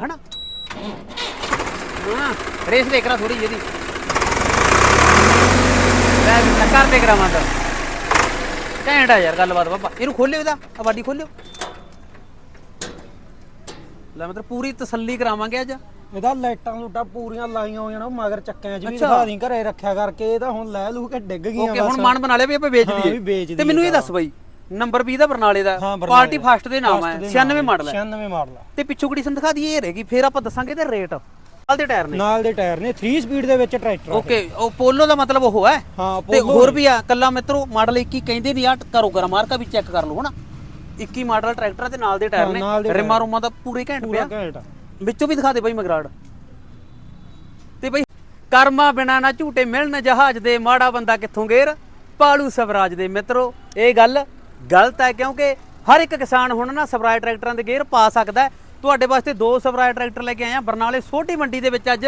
ਹਨਾ? ਹਾਂ ਰੇਸ ਦੇਖ ਰਾ ਥੋੜੀ ਜਿਹੀ ਵੀ ਟੱਕਰ ਤੇ ਕਰਾਵਾਂ ਤਾਂ। ਘੈਂਟ ਆ ਯਾਰ ਗੱਲਬਾਤ ਬਾਬਾ। ਇਹਨੂੰ ਖੋਲਿਓ ਇਹਦਾ ਆ ਬਾਡੀ ਖੋਲਿਓ। ਲੈ ਮਤਲਬ ਪੂਰੀ ਤਸੱਲੀ ਕਰਾਵਾਂਗੇ ਅੱਜ। ਇਹਦਾ ਲਾਈਟਾਂ ਲੂਟਾਂ ਪੂਰੀਆਂ ਲਾਈਆਂ ਹੋਈਆਂ ਨਾ ਮਗਰ ਚੱਕਿਆਂ 'ਚ ਵੀ ਅੱਛਾ। ਦਿਖਾ ਦੀ ਘਰੇ ਰੱਖਿਆ ਕਰਕੇ ਇਹ ਤਾਂ ਹੁਣ ਲੈ ਲੂ ਕੇ ਡਿੱਗ ਗਈਆਂ ਓਕੇ ਹੁਣ ਮਨ ਬਣਾ ਲਿਆ ਵੀ ਆਪਾਂ ਵੇਚ ਹਾਂ, ਦਈਏ। ਵੀ ਵੇਚ ਤੇ ਮੈਨੂੰ ਇਹ ਦੱਸ ਬਈ ਨੰਬਰ 20 ਦਾ ਬਰਨਾਲੇ ਦਾ। ਹਾਂ, ਬਰਨਾਲੇ ਪਾਰਟੀ ਦਾ। ਫਸਟ ਦੇ ਨਾਮ ਹੈ। 96 ਮਾਡਲ ਹੈ। 96 ਮਾਡਲ ਆ। ਤੇ ਪਿੱਛੋਂ ਕਿਹੜੀ ਦਿਖਾ ਦਈਏ ਇਹ ਰਹੇਗੀ ਫਿਰ ਆਪਾਂ ਦੱਸਾਂਗੇ ਤੇ ਰੇਟ। ਨਾਲ ਦੇ ਟਾਇਰ ਨੇ। ਨਾਲ ਦੇ ਟਾਇਰ ਨੇ 3 ਸਪੀਡ ਦੇ ਵਿੱਚ ਟਰੈਕਟਰ ਆ ਓਕੇ ਉਹ ਪੋਲੋ ਦਾ ਮਤਲਬ ਉਹ ਹੈ। ਹਾਂ ਤੇ ਪੋਲੋ ਹੋਰ ਵੀ ਆ ਕੱਲਾ ਮਿੱਤਰੋ ਮਾਡਲ 21 ਕਹਿੰਦੇ ਨਹੀਂ ਆ ਕਰੋ ਗਰਾ ਮਾਰਕਾ ਵੀ ਚੈੱਕ ਕਰ ਲਓ ਹਨਾ। 21 ਮਾਡਲ ਟਰੈਕਟਰ ਤੇ ਨਾਲ ਦੇ ਟਾਇਰ ਹਾਂ, ਨੇ। ਨਾਲ ਦੇ ਰਿਮਾ ਰੁਮਾ ਦਾ ਪੂਰੇ ਘੈਂਟ ਪੂਰਾ ਪਿਆ। ਘੈਂਟ ਆ। ਵਿੱਚੋਂ ਵੀ ਦਿਖਾ ਦੇ ਬਾਈ ਮਗਰਾੜ। ਤੇ ਬਈ ਕਰਮਾ ਬਿਨਾ ਨਾ ਝੂਟੇ ਮਿਲਣ ਜਹਾਜ਼ ਦੇ ਮਾੜਾ ਬੰਦਾ ਕਿੱਥੋਂ ਗੇਰ? ਪਾਲੂ ਸਵਰਾਜ ਦੇ ਮਿੱਤਰੋ ਇਹ ਗੱਲ ਗਲਤ ਹੈ ਕਿਉਂਕਿ ਹਰ ਇੱਕ ਕਿਸਾਨ ਹੁਣ ਨਾ ਸਵਰਾਜ ਟਰੈਕਟਰਾਂ ਦੇ ਗੇਅਰ ਪਾ ਸਕਦਾ ਤੁਹਾਡੇ ਵਾਸਤੇ ਦੋ ਸਵਰਾਜ ਟਰੈਕਟਰ ਲੈ ਕੇ ਆਏ ਆ। ਬਰਨਾਲੇ ਛੋਟੀ ਮੰਡੀ ਦੇ ਵਿੱਚ ਅੱਜ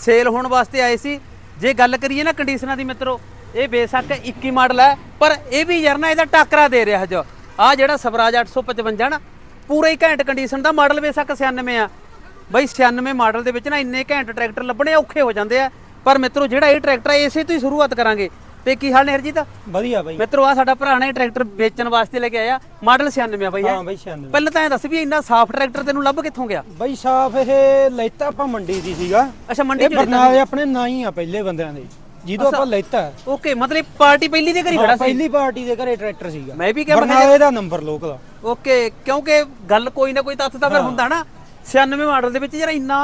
ਸੇਲ ਹੋਣ ਵਾਸਤੇ ਆਏ ਸੀ। ਜੇ ਗੱਲ ਕਰੀਏ ਨਾ ਕੰਡੀਸ਼ਨਾਂ ਦੀ ਮਿੱਤਰੋ, ਇਹ ਬੇਸ਼ੱਕ 21 ਮਾਡਲ ਹੈ, ਪਰ ਇਹ ਵੀ ਯਾਰ ਨਾ ਇਹਦਾ ਟਾਕਰਾ ਦੇ ਰਿਹਾ ਜੋ। ਆ ਜਿਹੜਾ ਸਵਰਾਜ 855 ਨਾ, ਪੂਰੇ ਹੀ ਘੈਂਟ ਕੰਡੀਸ਼ਨ ਦਾ ਮਾਡਲ ਬੇਸ਼ੱਕ 96 ਆ। ਬਈ 96 ਮਾਡਲ ਦੇ ਵਿੱਚ ਨਾ ਇੰਨੇ ਘੈਂਟ ਟਰੈਕਟਰ ਲੱਭਣੇ ਔਖੇ ਹੋ ਜਾਂਦੇ ਆ। ਪਰ ਮਿੱਤਰੋ, ਜਿਹੜਾ ਇਹ ਟਰੈਕਟਰ ਹੈ ਇਸੇ ਤੋਂ ਹੀ ਸ਼ੁਰੂਆਤ ਕਰਾਂਗੇ। ਤੇ ਕੀ ਹਾਲ ਨੇ ਹਰਜੀਤ? ਵਧੀਆ ਬਾਈ। ਮਿੱਤਰੋ ਆ ਸਾਡਾ ਭਰਾ ਨੇ ਟਰੈਕਟਰ ਵੇਚਣ ਵਾਸਤੇ ਲੈ ਕੇ ਆਇਆ ਮਾਡਲ 96 ਆ ਬਈ ਹਾਂ? ਬਾਈ 96 ਪਹਿਲਾਂ ਤਾਂ ਇਹ ਦੱਸ ਵੀ ਇੰਨਾ ਸਾਫ਼ ਟਰੈਕਟਰ ਤੈਨੂੰ ਲੱਭ ਕਿੱਥੋਂ ਗਿਆ? ਬਾਈ ਸਾਫ਼ ਇਹ ਲੈਤਾ ਆਪਾਂ ਮੰਡੀ ਦੀ ਸੀਗਾ। ਅੱਛਾ ਮੰਡੀ ਚ ਬਰਨਾਲੇ ਆਪਣੇ ਨਾ ਹੀ ਆ ਪਹਿਲੇ ਬੰਦਿਆਂ ਦੇ ਜਿਹਦੋਂ ਆਪਾਂ ਲੈਤਾ। ਓਕੇ ਮਤਲਬ ਪਾਰਟੀ ਪਹਿਲੀ ਦੇ ਘਰੀ ਖੜਾ ਸੀ? ਪਹਿਲੀ ਪਾਰਟੀ ਦੇ ਘਰੇ ਟਰੈਕਟਰ ਸੀਗਾ। ਮੈਂ ਵੀ ਕਿਹਾ ਬਰਨਾਲੇ ਦਾ ਨੰਬਰ ਲੋਕ ਦਾ ਓਕੇ ਕਿਉਂਕਿ ਗੱਲ ਕੋਈ ਨਾ ਕੋਈ ਤੱਥ ਤਾਂ ਫਿਰ ਹੁੰਦਾ ਨਾ। 96 ਮਾਡਲ ਦੇ ਵਿੱਚ ਯਾਰ ਇੰਨਾ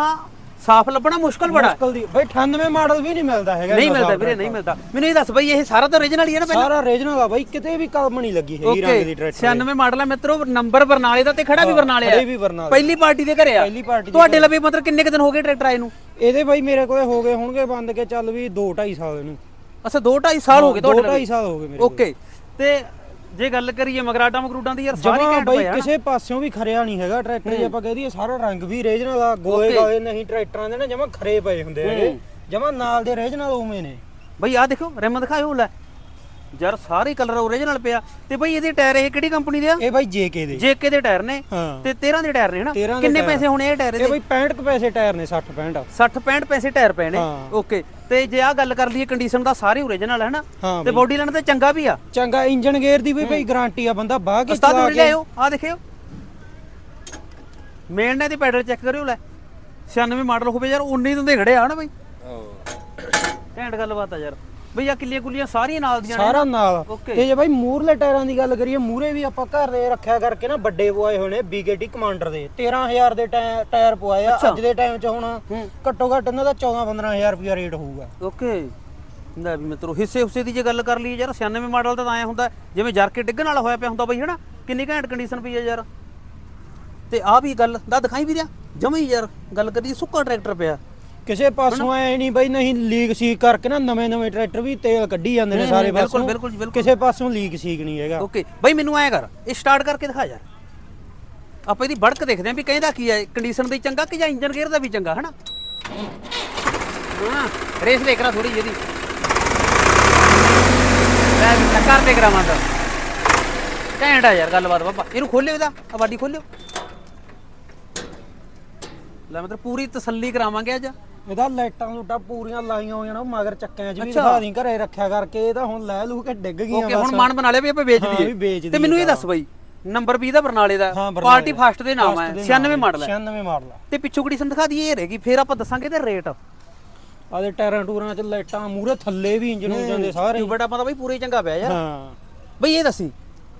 ਸਾਫ਼ ਲੱਭਣਾ ਮੁਸ਼ਕਲ ਬੜਾ। ਹੈ। ਮੁਸ਼ਕਲ ਦੀ। ਬਾਈ 98 ਮਾਡਲ ਵੀ ਨਹੀਂ ਮਿਲਦਾ ਹੈਗਾ ਨਹੀਂ ਮਿਲਦਾ ਵੀਰੇ ਨਹੀਂ ਮਿਲਦਾ। ਮੈਨੂੰ ਇਹ ਦੱਸ ਬਈ ਇਹ ਸਾਰਾ ਤਾਂ origignal ਹੀ ਹੈ ਨਾ ਪਹਿਲਾਂ? ਸਾਰਾ ਰੀਜਨਲ ਆ ਬਾਈ ਕਿਤੇ ਵੀ ਕਲਮ ਨਹੀਂ ਲੱਗੀ ਹੈਗੀ ਰੰਗ ਦੀ ਓਕੇ ਟਰੈਕਟਰ 96 ਮਾਡਲ ਹੈ ਮਿੱਤਰੋ ਨੰਬਰ ਬਰਨਾਲੇ ਦਾ ਤੇ ਖੜਾ ਵੀ ਬਰਨਾਲੇ ਖੜੇ ਆ। ਵੀ ਬਰਨਾਲੇ ਪਹਿਲੀ ਪਾਰਟੀ ਦੇ ਘਰੇ ਆ। ਪਹਿਲੀ ਪਾਰਟੀ ਦੇ ਤੁਹਾਡੇ ਲਈ ਮਤਲਬ ਕਿੰਨੇ ਕੁ ਦਿਨ ਹੋ ਗਏ ਟਰੈਕਟਰ ਆਏ ਨੂੰ? ਇਹਦੇ ਬਾਈ ਮੇਰੇ ਕੋਲੇ ਹੋ ਗਏ ਹੋਣਗੇ ਬੰਦ ਕੇ ਚੱਲ ਵੀ 2 2.5 ਸਾਲ ਇਹਨੂੰ। ਅੱਛਾ 2 2.5 ਸਾਲ ਹੋ ਗਏ 2 ਤੁਹਾਡੇ 2.5 ਸਾਲ ਹੋ ਗਏ ਮੇਰੇ ਓਕੇ ਤੇ ਜੇ ਗੱਲ ਕਰੀਏ ਮਗਰਾਟਾ ਮਗਰੂਟਾਂ ਦੀ ਯਾਰ ਸਾਰੀ ਜਮਾ ਘੈਂਟ ਬਾਈ ਪਿਆ ਕਿਸੇ ਪਾਸਿਓਂ ਵੀ ਖਰਿਆ ਨਹੀਂ ਹੈਗਾ ਟਰੈਕਟਰ ਜੇ ਆਪਾਂ ਕਹਿ ਦਈਏ ਸਾਰਾ ਰੰਗ ਵੀ ਰੀਜਨਲ ਆ ਗੋਏ ਗਾਏ ਨਹੀਂ ਟਰੈਕਟਰਾਂ ਦੇ ਨਾ ਜਮਾ ਖਰੇ ਪਏ ਹੁੰਦੇ ਹੈਗੇ। ਜਮਾ ਨਾਲ ਦੇ ਰੀਜਨਲ ਉਵੇਂ ਨੇ। ਬਈ ਆ ਦੇਖੋ ਰਿਮ ਦਿਖਾਇਓ ਲੈ। ਯਾਰ ਸਾਰੇ ਕਲਰ ਓਰੀਜਨਲ ਪਿਆ। ਤੇ ਬਈ ਇਹਦੇ ਟਾਇਰ ਇਹ ਕਿਹੜੀ ਕੰਪਨੀ ਦੇ ਆ? ਇਹ ਬਾਈ ਜੇਕੇ ਦੇ। ਜੇਕੇ ਦੇ ਟਾਇਰ ਨੇ। ਹਾਂ। ਤੇ 13 ਦੇ ਟਾਇਰ ਨੇ ਹਨਾ? 13 ਦੇ ਕਿੰਨੇ ਟਾਇਰ। ਪੈਸੇ ਹੋਣੇ ਇਹ ਟਾਇਰ ਇਹ ਦੇ? ਬਾਈ 65 ਕੁ ਪੈਸੇ ਟਾਇਰ ਨੇ 60 65 60 65 ਪੈਸੇ ਟਾਇਰ ਪਏ ਨੇ। ਹਾਂ। ਓਕੇ। ਤੇ ਜੇ ਆ ਗੱਲ ਕਰ ਲਈਏ ਕੰਡੀਸ਼ਨ ਦਾ ਸਾਰੇ ਓਰੀਜਨਲ ਹੈ ਨਾ ਹਾਂ ਤੇ ਬੋਡੀ ਲਾਈਨ ਤੇ ਚੰਗਾ ਵੀ ਆ। ਚੰਗਾ ਇੰਜਨ ਗੇਅਰ ਦੀ ਵੀ ਬਈ ਗਾਰੰਟੀ ਆ ਬੰਦਾ ਬਾਹ ਕੇ ਉਸਤਾਦ ਚਲਾ ਕੇ। ਲਿਆਓ ਆ ਦੇਖਿਓ। ਮੇਨ ਨੇ ਤੇ ਪੈਡਲ ਚੈੱਕ ਕਰਿਓ ਲੈ। 96 ਮਾਡਲ ਹੋਵੇ ਯਾਰ 19 ਤੋਂ ਦੇ ਖੜੇ ਆ ਨਾ ਬਈ। ਘੈਂਟ ਗੱਲਬਾਤ ਆ ਯਾਰ। ਬਈ ਆ ਕਿੱਲੀਆਂ ਕੁੱਲੀਆਂ ਸਾਰੀਆਂ ਨਾਲ ਦੀਆਂ ਨੇ। ਸਾਰਾ ਨਾਲ। ਤੇ ਜੇ ਬਾਈ ਮੂਰਲੇ ਟਾਇਰਾਂ ਦੀ ਗੱਲ ਕਰੀਏ ਮੂਰੇ ਵੀ ਆਪਾਂ ਘਰ ਦੇ ਰੱਖਿਆ ਕਰਕੇ ਨਾ ਵੱਡੇ ਪਵਾਏ ਹੋਏ ਨੇ ਬੀਕੇਟੀ ਕਮਾਂਡਰ ਦੇ। 13000 ਦੇ ਟਾਇ- ਟਾਇਰ ਪਵਾਏ ਆ। ਅੱਜ ਦੇ ਟਾਈਮ 'ਚ ਹੁਣ ਘੱਟੋ ਘੱਟ ਇਹਨਾਂ ਦਾ 14 15000 ਰੁਪਿਆ ਰੇਟ ਹੋਊਗਾ। ਓਕੇ ਲੈ ਵੀ ਮਿੱਤਰੋ ਹਿੱਸੇ ਹੁੱਸੇ ਦੀ ਜੇ ਗੱਲ ਕਰ ਲਈਏ ਯਾਰ 96 ਮਾਡਲ ਦਾ ਤਾਂ ਐ ਹੁੰਦਾ ਜਿਵੇਂ ਜਰਕੇ ਡਿੱਗਣ ਵਾਲਾ ਹੋਇਆ ਪਿਆ ਹੁੰਦਾ ਬਈ ਹਨਾ? ਕਿੰਨੀ ਘੈਂਟ ਕੰਡੀਸ਼ਨ ਪਈ ਆ ਯਾਰ। ਤੇ ਆ ਵੀ ਗੱਲ ਦਾ ਦਿਖਾਈ ਵੀ ਰਿਆ ਜਮਾ ਹੀ ਯਾਰ ਗੱਲ ਕਰੀਏ ਸੁੱਕਾ ਟਰੈਕਟਰ ਪਿਆ। ਕਿਸੇ ਪਾਸੋਂ ਐ ਨਹੀਂ ਬਈ ਨਹੀਂ ਲੀਕ ਸੀਕ ਕਰਕੇ ਨਾ ਨਵੇਂ ਨਵੇਂ ਟਰੈਕਟਰ ਵੀ ਤੇਲ ਕੱਢੀ ਜਾਂਦੇ ਨੇ ਸਾਰੇ ਬਿਲਕੁਲ, ਪਾਸੋਂ। ਬਿਲਕੁਲ ਬਿਲਕੁਲ। ਕਿਸੇ ਪਾਸੋਂ ਲੀਕ ਸੀਕ ਨਹੀਂ ਹੈਗਾ। ਓਕੇ ਬਈ ਮੈਨੂੰ ਐ ਕਰ ਇਹ ਸਟਾਰਟ ਕਰਕੇ ਦਿਖਾ ਯਾਰ। ਆਪਾਂ ਇਹਦੀ ਬੜਕ ਦੇਖਦੇ ਆਂ ਵੀ ਕਹਿੰਦਾ ਕੀ ਹੈ ਕੰਡੀਸ਼ਨ ਦੀ ਚੰਗਾ ਕਿ ਜਾਂ ਇੰਜਨ ਗੇਅਰ ਦਾ ਵੀ ਚੰਗਾ ਹਨਾ? ਹਾਂ ਰੇਸ ਦੇਖ ਰਾ ਥੋੜੀ ਜਿਹੀ ਲੈ ਵੀ ਟੱਕਰ ਤੇ ਕਰਾਵਾਂ ਤਾਂ। ਘੈਂਟ ਆ ਯਾਰ ਗੱਲਬਾਤ ਬਾਬਾ। ਇਹਨੂੰ ਖੋਲਿਓ ਇਹਦਾ ਆ ਬਾਡੀ ਖੋਲਿਓ। ਲੈ ਮਤਲਬ ਪੂਰੀ ਤਸੱਲੀ ਕਰਾਵਾਂਗੇ ਅੱਜ। ਇਹਦਾ ਲਾਈਟਾਂ ਲੂਟਾਂ ਪੂਰੀਆਂ ਲਾਈਆਂ ਹੋਈਆਂ ਨੇ ਉਹ ਮਗਰ ਚੱਕਿਆਂ 'ਚ ਵੀ ਅੱਛਾ। ਦਿਖਾ ਦੀ ਘਰੇ ਰੱਖਿਆ ਕਰਕੇ ਇਹ ਤਾਂ ਹੁਣ ਲੈ ਲੂ ਕੇ ਡਿੱਗ ਗਈਆਂ ਓਕੇ ਹੁਣ ਮਨ ਬਣਾ ਲਿਆ ਵੀ ਆਪਾਂ ਵੇਚ ਹਾਂ, ਵੀ ਵੇਚ ਤੇ ਦਈਏ ਮੈਨੂੰ ਇਹ ਦੱਸ ਬਈ ਨੰਬਰ 20 ਦਾ ਬਰਨਾਲੇ ਦਾ ਹਾਂ, ਬਰਨਾਲੇ ਪਾਰਟੀ ਦਾ। ਫਸਟ ਦੇ ਨਾਮ ਹੈ 96 ਮਾਡਲ ਹੈ। 96 ਮਾਡਲ ਆ ਤੇ ਪਿੱਛੋਂ ਕੰਡੀਸ਼ਨ ਦਿਖਾ ਦਈਏ ਇਹ ਰਹੇਗੀ ਫਿਰ ਆਪਾਂ ਦੱਸਾਂਗੇ ਤੇ ਰੇਟ। ਆਦੇ ਟਾਇਰਾਂ ਟੂਰਾਂ 'ਚ ਲਾਈਟਾਂ ਮੂਰੇ ਥੱਲੇ ਵੀ ਇੰਜਨ ਹੋ ਜਾਂਦੇ ਸਾਰੇ। ਟਿਊਬਟ ਆਪਾਂ ਤਾਂ ਬਈ ਪੂਰੇ ਚੰਗਾ ਪਿਆ ਯਾਰ। ਹਾਂ। ਬਈ ਇਹ ਦੱਸੀ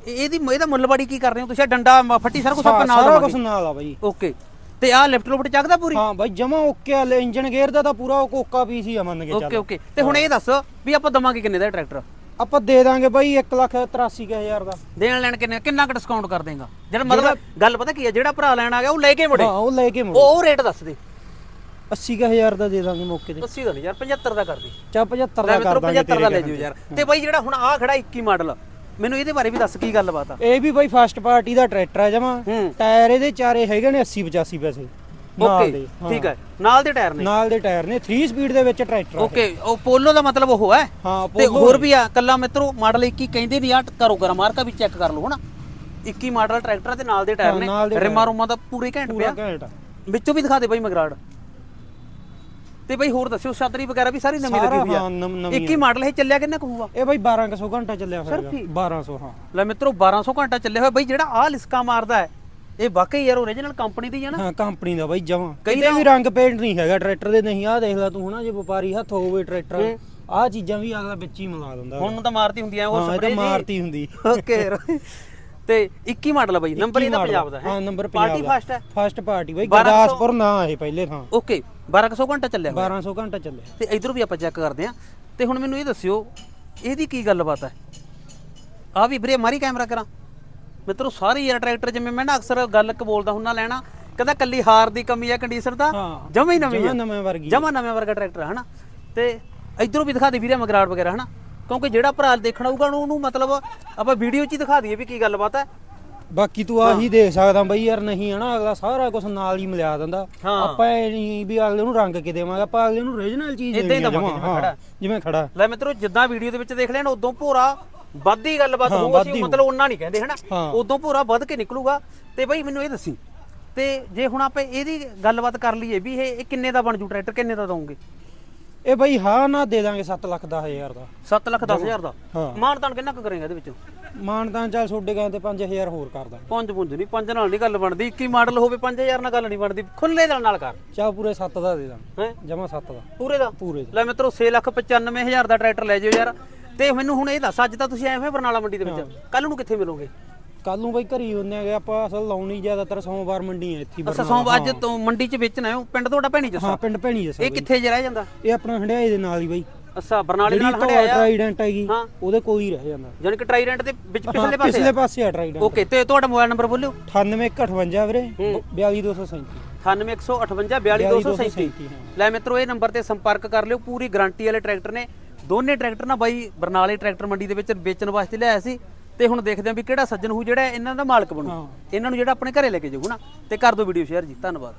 ਇਹ- ਇਹਦੀ ਇਹਦਾ ਮੁੱਲਬਾੜੀ ਕੀ ਕਰ ਰਹੇ ਹੋ ਤੁਸੀਂ? ਡੰਡਾ ਮ- ਫੱਟੀ ਸਾਰਾ ਕੁਝ ਆਪਾਂ ਨਾਲ ਸਾਰਾ ਦਵਾਂਗੇ। ਕੁਝ ਨਾਲ ਆ ਬਾਈ। ਓਕੇ। ਤੇ ਆਹ ਲੈਫਟ ਲੁਫਟ ਚੱਕਦਾ ਪੂਰੀ? ਹਾਂ ਬਾਈ ਜਮਾ ਓਕੇ ਆ ਇੰਜਨ ਗੇਅਰ ਦਾ ਤਾਂ ਪੂਰਾ ਕੋਕਾ ਪੀਸ ਹੀ ਆ ਮੰਨ ਕੇ ਓਕੇ ਚੱਲ। ਓਕੇ ਤੇ ਹੁਣ ਇਹ ਦੱਸ ਵੀ ਆਪਾਂ ਦਵਾਂਗੇ ਕਿੰਨੇ ਦਾ ਟਰੈਕਟਰ? ਆਪਾਂ ਦੇ ਦਾਂਗੇ ਬਾਈ 183000 ਦਾ। ਦੇਣ ਲੈਣ ਕਿੰਨੇ ਕਿੰਨਾ ਕੁ ਡਿਸਕਾਊਂਟ ਕਰ ਦੇਗਾ? ਜਿਹੜਾ ਮਤਲਬ ਗੱਲ ਪਤਾ ਕੀ ਹੈ ਜਿਹੜਾ ਭਰਾ ਲੈਣ ਆ ਗਿਆ ਉਹ ਲੈ ਕੇ ਮੁੜੇ। ਹਾਂ ਉਹ ਲੈ ਕੇ ਮੁੜ। ਉਹ ਰੇਟ ਦੱਸ ਦੇ। 80000 ਦਾ ਦੇ ਦਾਂਗੇ ਮੌਕੇ ਤੇ। 80 ਦਾ ਨਹੀਂ ਯਾਰ 75 ਦਾ ਕਰ ਦੇ। ਚਾ 75 ਲੈ ਦਾ ਕਰ ਦਾਂਗੇ 75 ਦਾ ਲੈ ਤੇਰੇ ਜਿਓ ਯਾਰ। ਤੇ ਬਾਈ ਜਿਹੜਾ ਹੁਣ ਆ ਖੜਾ 21 ਮਾਡਲ ਮੈਨੂੰ ਇਹਦੇ ਬਾਰੇ ਵੀ ਦੱਸ ਕੀ ਗੱਲਬਾਤ ਆ? ਇਹ ਵੀ ਬਾਈ ਫਸਟ ਪਾਰਟੀ ਦਾ ਟਰੈਕਟਰ ਆ ਜਮਾ। ਹੂੰ। ਟਾਇਰ ਇਹਦੇ ਚਾਰੇ ਹੈਗੇ ਨੇ 80 85 ਪੈਸੇ। ਨਾਲ ਓਕੇ ਦੇ ਹਾਂ। ਠੀਕ ਹੈ ਨਾਲ ਦੇ ਟਾਇਰ ਨੇ? ਨਾਲ ਦੇ ਟਾਇਰ ਨੇ। 3 ਸਪੀਡ ਦੇ ਵਿੱਚ ਟਰੈਕਟਰ ਆ ਓਕੇ ਉਹ ਪੋਲੋ ਦਾ ਮਤਲਬ ਉਹ ਹੈ? ਹਾਂ ਤੇ ਹੋਰ ਵੀ ਆ ਕੱਲਾ ਮਿੱਤਰੋ ਮਾਡਲ 21 ਕਹਿੰਦੇ ਨਹੀਂ ਆ ਕਰੋ ਗਰਾ ਮਾਰਕਾ ਵੀ ਚੈੱਕ ਕਰ ਲਓ ਹਨਾ? 21 ਮਾਡਲ ਟਰੈਕਟਰ ਤੇ ਨਾਲ ਦੇ ਟਾਇਰ ਹਾਂ, ਨੇ। ਨਾਲ ਦੇ ਰਿਮਾ ਰੁਮਾ ਦਾ ਪੂਰੇ ਘੈਂਟ ਪੂਰਾ ਪਿਆ। ਘੈਂਟ ਆ। ਵਿੱਚੋਂ ਵੀ ਦਿਖਾ ਦੇ ਬਾਈ ਮਗਰਾੜ। ਤੇ ਬਾਈ ਹੋਰ ਦੱਸਿਓ ਛਤਰੀ ਵਗੈਰਾ ਵੀ ਸਾਰੀ ਨਵੀਂ ਲੱਗੀ ਹੋਈ ਆ। ਹਾਂ, ਇੱਕ ਹੀ ਮਾਡਲ ਇਹ ਚੱਲਿਆ ਕਿੰਨਾ ਕੁ ਹੋਊਗਾ? ਇਹ ਬਾਈ 1200 ਘੰਟਾ ਚੱਲਿਆ ਹੋਇਆ ਸਿਰਫ ਹੀ? 1200 ਹਾਂ। ਲੈ ਮਿੱਤਰੋ 1200 ਘੰਟਾ ਚੱਲਿਆ ਹੋਇਆ। ਬਾਈ ਜਿਹੜਾ ਆਹ ਲਿਸਕਾ ਮਾਰਦਾ ਹੈ ਇਹ ਵਾਕਈ ਯਾਰ ਓਰੀਜਨਲ ਕੰਪਨੀ ਦੀ ਆ ਨਾ? ਹਾਂ ਕੰਪਨੀ ਦਾ ਬਾਈ ਜਮਾ। ਕਿਤੇ ਵੀ ਰੰਗ ਪੇਂਟ ਨਹੀਂ ਹੈਗਾ ਟਰੈਕਟਰ ਦੇ ਨਹੀਂ ਆਹ ਦੇਖ ਲੈ ਤੂੰ ਹਨਾ ਜੇ ਵਪਾਰੀ ਹੱਥ ਹੋਵੇ ਟਰੈਕਟਰ ਆਹ ਚੀਜ਼ਾਂ ਵੀ ਅਗਲਾ ਵਿੱਚ ਹੀ ਮਿਲਾ ਦਿੰਦਾ। ਹੁਣ ਤਾਂ ਮਾਰਤੀ ਹੁੰਦੀ ਐ ਉਹ ਹਾਂ ਸਪਰੇਅ ਮਾਰਤੀ ਹੁੰਦੀ। ਓਕੇ ਤੇ 21 ਮਾਡਲ ਆ ਬਾਈ ਨੰਬਰ ਇਹਦਾ ਪੰਜਾਬ ਦਾ ਹੈ। ਹਾਂ ਨੰਬਰ ਪਾਰਟੀ ਫਸਟ ਹੈ। ਫਸਟ ਪਾਰਟੀ ਬਾਈ 1200 ਗੁਰਦਾਸਪੁਰ ਨਾ ਇਹ ਪਹਿਲੇ ਥਾਂ। ਓਕੇ 1200 ਘੰਟਾ ਚੱਲਿਆ ਹੋਇਆ। 1200 ਘੰਟਾ ਚੱਲਿਆ। ਤੇ ਇਧਰੋਂ ਵੀ ਆਪਾਂ ਚੈੱਕ ਕਰਦੇ ਆਂ ਤੇ ਹੁਣ ਮੈਨੂੰ ਇਹ ਦੱਸਿਓ ਇਹਦੀ ਕੀ ਗੱਲਬਾਤ ਹੈ? ਆ ਵੀ ਵੀਰੇ ਮਾਰੀ ਕੈਮਰਾ ਕਰਾਂ। ਮਿੱਤਰੋ ਸਾਰੇ ਯਾਰ ਟਰੈਕਟਰ ਜਿਵੇਂ ਮੈਂ ਨਾ ਅਕਸਰ ਗੱਲ ਕ ਬੋਲਦਾ ਹੁੰਨਾ ਲੈਣਾ ਕਹਿੰਦਾ ਕੱਲੀ ਹਾਰ ਦੀ ਕਮੀ ਆ ਕੰਡੀਸ਼ਨ ਦਾ ਹਾਂ। ਜਮਾ ਹੀ ਨਵੀਂ ਜਮਾਂ ਨਵੇਂ ਵਰਗੀ ਜਮਾ ਨਵੇਂ ਵਰਗਾ ਟਰੈਕਟਰ ਹੈ ਹਨਾ? ਤੇ ਇਧਰੋਂ ਵੀ ਦਿਖਾ ਦੇ ਵੀਰੇ ਮਗਰਾੜ ਵਗੈਰਾ ਹਨਾ? ਕਿਉਂਕਿ ਜਿਹੜਾ ਭਰਾ ਦੇਖਣ ਆਊਗਾ ਉਹਨੂੰ- ਉਹਨੂੰ ਮਤਲਬ ਆਪਾਂ ਵੀਡੀਓ 'ਚ ਹੀ ਦਿਖਾ ਦਈਏ ਵੀ ਕੀ ਗੱਲਬਾਤ ਹੈ। ਬਾਕੀ ਤੂੰ ਆਹੀ ਦੇਖ ਸਕਦਾ ਬਈ ਯਾਰ ਨਹੀਂ ਹਨਾ ਅਗਲਾ ਸਾਰਾ ਕੁਝ ਨਾਲ ਹੀ ਮਿਲਾ ਦਿੰਦਾ। ਹਾਂ। ਆਪਾਂ ਇਹ ਨਹੀਂ ਵੀ ਅਗਲੇ ਨੂੰ ਰੰਗ ਕੇ ਦੇਵਾਂਗੇ ਆਪਾਂ ਅਗਲੇ ਨੂੰ ਓਰੀਜਨਲ ਚੀਜ਼ ਏਦਾਂ ਹੀ ਦੇਣੀ ਆ ਦੇਵਾਂਗੇ ਜਮਾਂ, ਜਿਵੇਂ ਹਾਂ, ਖੜਾ। ਜਿਵੇਂ ਖੜਾ। ਲੈ ਮਿੱਤਰੋ ਜਿੱਦਾਂ ਵੀਡੀਓ ਦੇ ਵਿੱਚ ਦੇਖ ਲੈਣ ਉਦੋਂ ਭੋਰਾ ਵੱਧ ਗੱਲਬਾਤ ਹਾਂ, ਹੋਊ ਵੱਧ ਅਸੀਂ ਹੀ ਮਤਲਬ ਉਹਨਾਂ ਨਹੀਂ ਕਹਿੰਦੇ ਹਨਾ। ਹਾਂ। ਉਦੋਂ ਭੋਰਾ ਵੱਧ ਕੇ ਨਿਕਲੂਗਾ। ਤੇ ਬਈ ਮੈਨੂੰ ਇਹ ਦੱਸੀ ਤੇ ਜੇ ਹੁਣ ਆਪਾਂ ਇਹਦੀ ਗੱਲਬਾਤ ਕਰ ਲਈਏ ਵੀ ਇਹ ਇਹ ਕਿੰਨੇ ਦਾ ਬਣ ਜੂ ਟਰੈਕਟਰ ਕਿੰਨੇ ਦਾ ਦਵਾਂਗੇ ਇਹ ਬਈ ਹਾਂ ਨਾ ਦੇ ਦਾਂਗੇ 7 ਲੱਖ ਦਾ ਹਜ਼ਾਰ ਦਾ। 7 ਲੱਖ 10 ਹਜ਼ਾਰ ਦਾ? ਹਾਂ। ਮਾਨ ਤਾਨ ਕਿੰਨਾ ਕੁ ਕਰੇਗਾ ਇਹਦੇ ਵਿੱਚ? ਮਾਨਤਾਂ ਚੱਲ ਛੋਡੇ ਗਏ ਤੇ 5000 ਹੋਰ ਕਰ ਦਾਂਗੇ। ਪੰਜ ਪੁੰਜ ਨਹੀਂ ਪੰਜ ਨਾਲ ਨਹੀਂ ਗੱਲ ਬਣਦੀ 21 ਮਾਡਲ ਹੋਵੇ 5000 ਨਾਲ ਗੱਲ ਨਹੀਂ ਬਣਦੀ ਖੁੱਲੇ ਨਾਲ ਨਾਲ ਕਰ। ਚਾ ਪੂਰੇ 7 ਦਾ ਦੇ ਦਾਂਗੇ। ਹੈ? ਜਮਾ 7 ਦਾ। ਪੂਰੇ ਦਾ? ਪੂਰੇ ਦਾ। ਲੈ ਮਿੱਤਰੋ 6 ਲੱਖ 95000 ਦਾ ਟਰੈਕਟਰ ਲੈ ਜਿਓ ਯਾਰ। ਤੇ ਮੈਨੂੰ ਹੁਣ ਇਹ ਦੱਸ ਅੱਜ ਤਾਂ ਤੁਸੀਂ ਹੋਏ ਬਰਨਾਲਾ ਮੰਡੀ ਦੇ ਵਿੱਚ ਕੱਲ ਨੂੰ ਕਿੱਥੇ ਮਿਲੋਗੇ? ਕੱਲ ਨੂੰ ਬਈ ਘਰੀ ਹੁੰਨੇ ਆਗੇ ਆਪਾਂ ਅਸਲ ਲਾਉਣੀ ਜ਼ਿਆਦਾਤਰ ਸੋਮਵਾਰ ਮੰਡੀ ਹੈ ਇੱਥੇ ਅੱਛਾ ਬਰਨਾਲਾ। ਸੋਮ ਅੱਜ ਤੋਂ ਮੰਡੀ 'ਚ ਵੇਚਣਾ ਹੈ ਪਿੰਡ ਤੁਹਾਡਾ ਭੈਣੀ ਜੱਸਾ ਹਾਂ ਪਿੰਡ ਭੈਣੀ ਜੱਸਾ ਇਹ ਕਿੱਥੇ ਜੇ ਰਹਿ ਜਾਂਦਾ? ਇਹ ਆਪਣਾ ਹੰਡਿਆਏ ਦੇ ਨਾਲ ਹੀ ਬਈ। ਅੱਛਾ ਬਰਨਾਲੇ ਨਾਲ ਖੜਿਆ ਆ ਟਰਾਈਡੈਂਟ ਹੈਗੀ ਹਾਂ। ਉਹਦੇ ਕੋਲ ਹੀ ਰਹਿ ਜਾਂਦਾ। ਜਾਨੀ ਕਿ ਟਰਾਈਡੈਂਟ ਦੇ ਵਿੱਚ ਪਿਛਲੇ ਪਾਸੇ ਪਿਛਲੇ ਪਾਸੇ ਆ ਟਰਾਈਡੈਂਟ ਓਕੇ ਤੇ ਤੁਹਾਡਾ ਮੋਬਾਈਲ ਨੰਬਰ ਬੋਲਿਓ। 9858 ਵੀਰੇ 42137 98158 42237 42237 ਹਾਂ। ਲੈ ਮਿੱਤਰੋ ਇਹ ਨੰਬਰ ਤੇ ਸੰਪਰਕ ਕਰ ਲਿਓ ਪੂਰੀ ਗਾਰੰਟੀ ਵਾਲੇ ਟਰੈਕਟਰ ਨੇ। ਦੋਨੇ ਟਰੈਕਟਰ ਨਾ ਬਾਈ ਬਰਨਾਲੇ ਟਰੈਕਟਰ ਮੰਡੀ ਦੇ ਵਿੱਚ ਵੇਚਣ ਵਾਸਤੇ ਲਿਆਇਆ ਸੀ। ਤੇ ਹੁਣ ਦੇਖਦੇ ਆਂ ਵੀ ਕਿਹੜਾ ਸੱਜਣ ਹੋ ਜਿਹੜਾ ਇਹਨਾਂ ਦਾ ਮਾਲਕ ਬਣੂ। ਇਹਨਾਂ ਨੂੰ ਜਿਹੜਾ ਆਪਣੇ ਘਰੇ ਲੈ ਕੇ ਜਾਊ ਨਾ ਤੇ ਕਰ ਦਿਓ ਵੀਡੀਓ ਸ਼ੇਅਰ ਜੀ ਧੰਨਵਾਦ